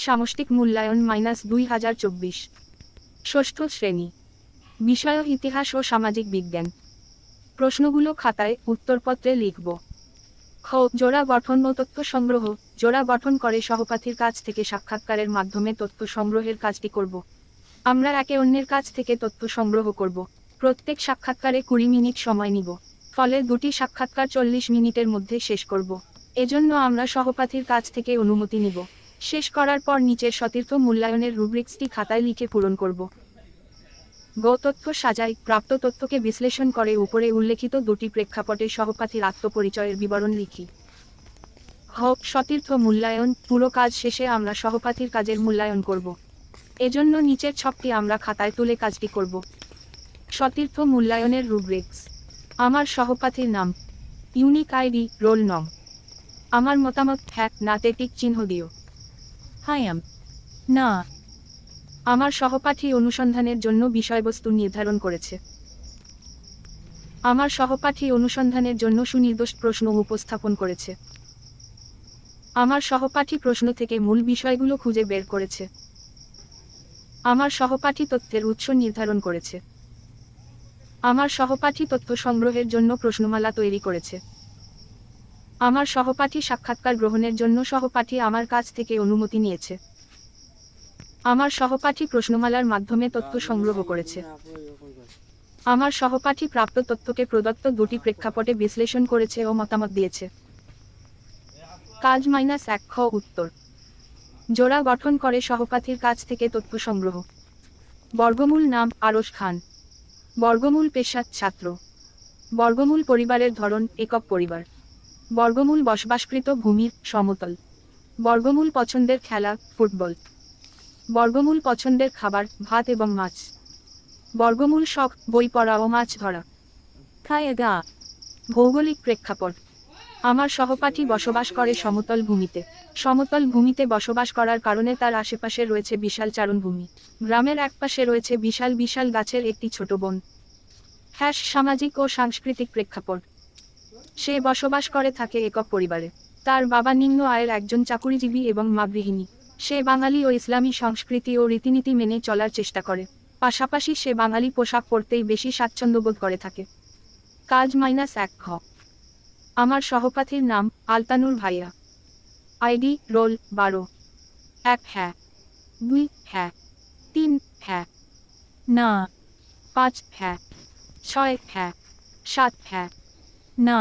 সামষ্টিক মূল্যায়ন মাইনাস দুই হাজার চব্বিশ। ষষ্ঠ শ্রেণি। বিষয় ইতিহাস ও সামাজিক বিজ্ঞান। প্রশ্নগুলো খাতায় উত্তরপত্রে লিখব। খ, জোড়া গঠন ও তথ্য সংগ্রহ। জোড়া গঠন করে সহপাঠীর কাছ থেকে সাক্ষাৎকারের মাধ্যমে তথ্য সংগ্রহের কাজটি করব। আমরা একে অন্যের কাছ থেকে তথ্য সংগ্রহ করব। প্রত্যেক সাক্ষাৎকারে কুড়ি মিনিট সময় নিব। ফলে দুটি সাক্ষাৎকার চল্লিশ মিনিটের মধ্যে শেষ করব। এজন্য আমরা সহপাঠীর কাছ থেকে অনুমতি নিব। শেষ করার পর নিচের সতীর্থ মূল্যায়নের রুব্রিক্সটি খাতায় লিখে পূরণ করব। গো তথ্য সাজাই প্রাপ্ত তথ্যকে বিশ্লেষণ করে উপরে উল্লেখিত দুটি প্রেক্ষাপটে সহপাঠীর আত্মপরিচয়ের বিবরণ লিখি। হোক, সতীর্থ, মূল্যায়ন, পুরো কাজ শেষে আমরা সহপাঠীর কাজের মূল্যায়ন করব। এজন্য নিচের ছকটি আমরা খাতায় তুলে কাজটি করব। সতীর্থ, মূল্যায়নের রুব্রিক্স। আমার সহপাঠীর নাম। ইউনিক আইডি, রোল নং। আমার মতামত হ্যাঁ নাতে টিক চিহ্ন দিও। হাই এম না, আমার সহপাঠী অনুসন্ধানের জন্য বিষয়বস্তু নির্ধারণ করেছে। আমার সহপাঠী অনুসন্ধানের জন্য সুনির্দোষ প্রশ্ন উপস্থাপন করেছে। আমার সহপাঠী প্রশ্ন থেকে মূল বিষয়গুলো খুঁজে বের করেছে। আমার সহপাঠী তথ্যের উৎস নির্ধারণ করেছে। আমার সহপাঠী তথ্য সংগ্রহের জন্য প্রশ্নমালা তৈরি করেছে। আমার সহপাঠী সাক্ষাৎকার গ্রহণের জন্য সহপাঠী আমার কাছ থেকে অনুমতি নিয়েছে। আমার সহপাঠী প্রশ্নমালার মাধ্যমে তথ্য সংগ্রহ করেছে। আমার সহপাঠী প্রাপ্ত তথ্যকে প্রদত্ত দুটি প্রেক্ষাপটে বিশ্লেষণ করেছে ও মতামত দিয়েছে। কাজ মাইনাস এক খ উত্তর। জোড়া গঠন করে সহপাঠীর কাছ থেকে তথ্য সংগ্রহ। বর্গমূল নাম আরশ খান। বর্গমূল পেশা ছাত্র। বর্গমূল পরিবারের ধরন, একক পরিবার। বর্গমূল বসবাসকৃত ভূমির সমতল। বর্গমূল পছন্দের খেলা, ফুটবল। বর্গমূল পছন্দের খাবার, ভাত এবং মাছ। বর্গমূল শখ, বই পড়া ও মাছ ধরা। খায় গা। ভৌগোলিক প্রেক্ষাপট। আমার সহপাঠী বসবাস করে সমতল ভূমিতে। সমতল ভূমিতে বসবাস করার কারণে তার আশেপাশে রয়েছে বিশাল চারণভূমি। গ্রামের একপাশে রয়েছে বিশাল বিশাল গাছের একটি ছোট বন। হ্যাশ সামাজিক ও সাংস্কৃতিক প্রেক্ষাপট। সে বসবাস করে থাকে একক পরিবারে। তার বাবা নিম্ন আয়ের একজন চাকুরিজীবী এবং মা গৃহিণী। সে বাঙালি ও ইসলামী সংস্কৃতি ও রীতিনীতি মেনে চলার চেষ্টা করে। পাশাপাশি সে বাঙালি পোশাক পরতেই বেশি স্বাচ্ছন্দ্যবোধ করে থাকে। কাজ মাইনাস এক খ আমার সহপাঠীর নাম আলতানুর ভাইয়া। আইডি রোল বারো। এক হ্যাঁ। দুই হ্যাঁ। তিন হ্যাঁ। না। পাঁচ হ্যাঁ। ছয় হ্যাঁ। সাত হ্যাঁ। না।